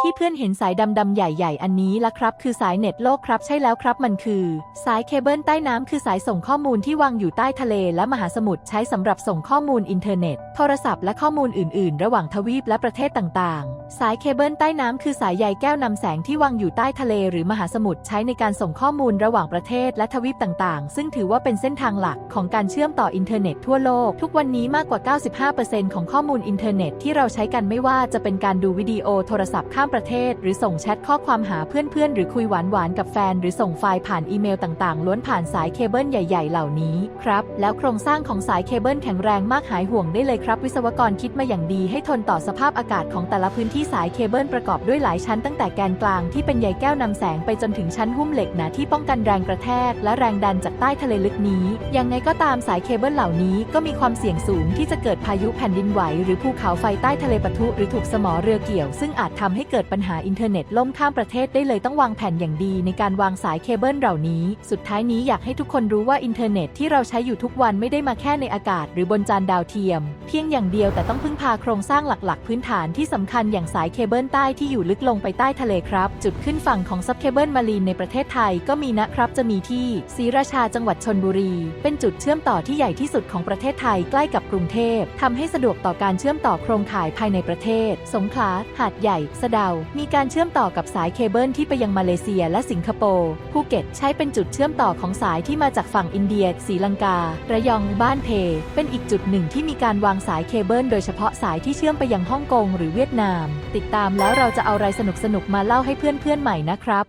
ที่เพื่อนเห็นสายดำๆใหญ่ๆ อันนี้ละครับ คือสายเน็ตโลกครับ ใช่แล้วครับมันคือ สายเคเบิลใต้น้ำคือสายส่งข้อมูลที่วางอยู่ใต้ทะเลและมหาสมุทรใช้สำหรับส่งข้อมูลอินเทอร์เน็ต โทรศัพท์และข้อมูลอื่นๆ ระหว่างทวีปและประเทศต่างๆ สายเคเบิลใต้น้ำคือสายใยแก้วนำแสงที่วางอยู่ใต้ทะเลหรือมหาสมุทรใช้ในการส่งข้อมูลระหว่างประเทศและทวีปต่างๆ ซึ่งถือว่าเป็นเส้นทางหลักของการเชื่อมต่ออินเทอร์เน็ตทั่วโลก ทุกวันนี้มากกว่า 95%ของข้อมูลอินเทอร์เน็ตที่เราใช้กันไม่ว่าจะเป็นการดูวิดีโอโทรศัพท์ข้าามประเทศ หรือส่งแชทข้อความหาเพื่อนๆ หรือคุยหวานๆ กับแฟน หรือส่งไฟล์ผ่านอีเมลต่างๆ ล้วนผ่านสายเคเบิลใหญ่ ๆ เหล่านี้ครับ แล้วโครงสร้างของสายเคเบิลแข็งแรงมากหายห่วงได้เลยครับ วิศวกรคิดมาอย่างดีให้ทนต่อสภาพอากาศของแต่ละพื้นที่สายเคเบิลประกอบด้วยหลายชั้นตั้งแต่แกนกลางที่เป็นใยแก้วนำแสงไปจนถึงชั้นหุ้มเหล็กหนาที่ป้องกันแรงกระแทก และแรงดันจากใต้ทะเลลึกนี้ยังไงก็ตามสายเคเบิลเหล่านี้ก็มีความเสี่ยงสูงที่จะเกิดพายุแผ่นดินไหว หรือภูเขาไฟใต้ทะเลปะทุหรือถูกสมอเรือเกี่ยว ซึ่งอาจทำให้เกิดปัญหาอินเทอร์เน็ตล่มข้ามประเทศได้เลยต้องวางแผนอย่างดีในการวางสายเคเบิลเหล่านี้ สุดท้ายนี้อยากให้ทุกคนรู้ว่าอินเทอร์เน็ตที่เราใช้อยู่ทุกวันไม่ได้มาแค่ในอากาศ หรือบนจานดาวเทียม เพียงอย่างเดียวแต่ต้องพึ่งพาโครงสร้างหลักๆ พื้นฐานที่สำคัญอย่างสายเคเบิลใต้ที่อยู่ลึกลงไปใต้ทะเลครับ จุดขึ้นฝั่งของซับเคเบิลมารีนในประเทศไทยก็มีนะครับจะมีที่ศรีราชาจังหวัดชนบุรี เป็นจุดเชื่อมต่อที่ใหญ่ที่สุดของประเทศไทยใกล้กับกรุงเทพทำให้สะดวกต่อการเชื่อมต่อโครงข่ายภายในประเทศ สงขลาหาดใหญ่สะเดามีการเชื่อมต่อกับสายเคเบิลที่ไปยังมาเลเซียและสิงคโปร์ภูเก็ตใช้เป็นจุดเชื่อมต่อของสายที่มาจากฝั่งอินเดียศรีลังกา ระยองบ้านเพ เป็นอีกจุดหนึ่งที่มีการวางสายเคเบิลโดยเฉพาะสายที่เชื่อมไปยังฮ่องกงหรือเวียดนาม ติดตามแล้วเราจะเอาอะไรสนุกๆมาเล่าให้เพื่อนๆใหม่นะครับ